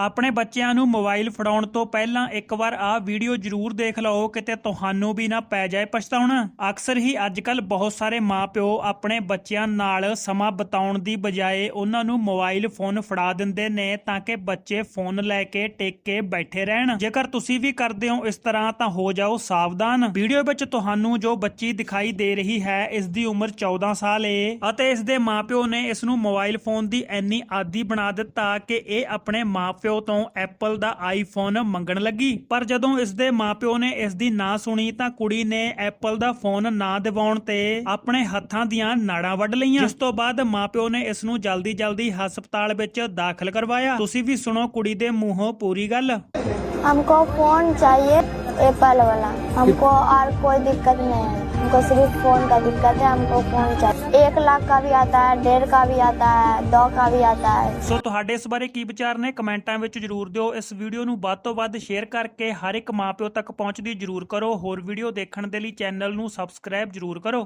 ਆਪਣੇ ਬੱਚਿਆਂ ਨੂੰ ਮੋਬਾਈਲ ਫੜਾਉਣ ਤੋਂ ਪਹਿਲਾਂ ਇੱਕ ਵਾਰ ਆਹ ਵੀਡੀਓ ਜ਼ਰੂਰ ਦੇਖ ਲਓ, ਕਿਤੇ ਤੁਹਾਨੂੰ ਵੀ ਨਾ ਪੈ ਜਾਏ ਪਛਤਾਉਣਾ। ਅਕਸਰ ਹੀ ਅੱਜਕੱਲ ਬਹੁਤ ਸਾਰੇ ਮਾਪਿਓ ਆਪਣੇ ਬੱਚਿਆਂ ਨਾਲ ਸਮਾਂ ਬਿਤਾਉਣ ਦੀ ਬਜਾਏ ਉਹਨਾਂ ਨੂੰ ਮੋਬਾਈਲ ਫੋਨ ਫੜਾ ਦਿੰਦੇ ਨੇ ਤਾਂ ਕਿ ਬੱਚੇ ਫੋਨ ਲੈ ਕੇ ਟਿਕ ਕੇ ਬੈਠੇ ਰਹਿਣ। ਜੇਕਰ ਤੁਸੀਂ ਵੀ ਕਰਦੇ ਹੋ ਇਸ ਤਰ੍ਹਾਂ ਤਾਂ ਹੋ ਜਾਓ ਸਾਵਧਾਨ। ਵੀਡੀਓ ਵਿੱਚ ਤੁਹਾਨੂੰ ਜੋ ਬੱਚੀ ਦਿਖਾਈ ਦੇ ਰਹੀ ਹੈ, ਇਸ ਦੀ ਉਮਰ 14 ਸਾਲ ਏ ਅਤੇ ਇਸ ਦੇ ਮਾਪਿਓ ਨੇ ਇਸ ਨੂੰ ਮੋਬਾਈਲ ਫੋਨ ਦੀ ਐਨੀ ਆਦੀ ਬਣਾ ਦਿੱਤਾ ਕਿ ਇਹ ਆਪਣੇ ਮਾਪਿਓ ਤੋਂ ਐਪਲ ਦਾ ਆਈਫੋਨ ਮੰਗਣ ਲੱਗੀ ਪਰ ਜਦੋਂ ਇਸ ਦੇ ਮਾਪਿਓ ਨੇ ਇਸ ਦੀ ਨਾ ਸੁਣੀ ਤਾਂ ਕੁੜੀ ਨੇ ਐਪਲ ਦਾ ਫੋਨ ਨਾ ਦਿਵਾਉਣ ਤੇ ਆਪਣੇ ਹੱਥਾਂ ਦੀਆਂ ਨਾੜਾਂ ਵੱਢ ਲਈਆਂ ਜਿਸ ਤੋਂ ਬਾਅਦ ਮਾਪਿਓ ਨੇ ਇਸ ਨੂੰ ਜਲਦੀ ਜਲਦੀ ਹਸਪਤਾਲ ਵਿੱਚ ਦਾਖਲ ਕਰਵਾਇਆ ਤੁਸੀਂ ਵੀ ਸੁਣੋ ਕੁੜੀ ਦੇ ਮੂੰਹੋਂ ਪੂਰੀ ਗੱਲ हमको फोन चाहिए एप्पल वाला हमको और कोई दिक्कत नहीं है हमको सिर्फ फोन का दिक्कत है हमको फोन चाहिए एक लाख का भी आता है डेढ़ का भी आता है दो का भी आता है ਸੋ ਤੁਹਾਡੇ ਇਸ ਬਾਰੇ ਕੀ ਵਿਚਾਰ ਨੇ ਕਮੈਂਟਾਂ ਵਿੱਚ ਜਰੂਰ ਦਿਓ ਇਸ ਵੀਡੀਓ ਨੂੰ ਵੱਧ ਤੋਂ ਵੱਧ ਸ਼ੇਅਰ ਕਰਕੇ ਹਰ ਇੱਕ ਮਾਪਿਓ ਤੱਕ ਪਹੁੰਚਦੀ ਜਰੂਰ ਕਰੋ ਹੋਰ ਵੀਡੀਓ ਦੇਖਣ ਦੇ ਲਈ ਚੈਨਲ ਨੂੰ ਸਬਸਕ੍ਰਾਈਬ ਜਰੂਰ ਕਰੋ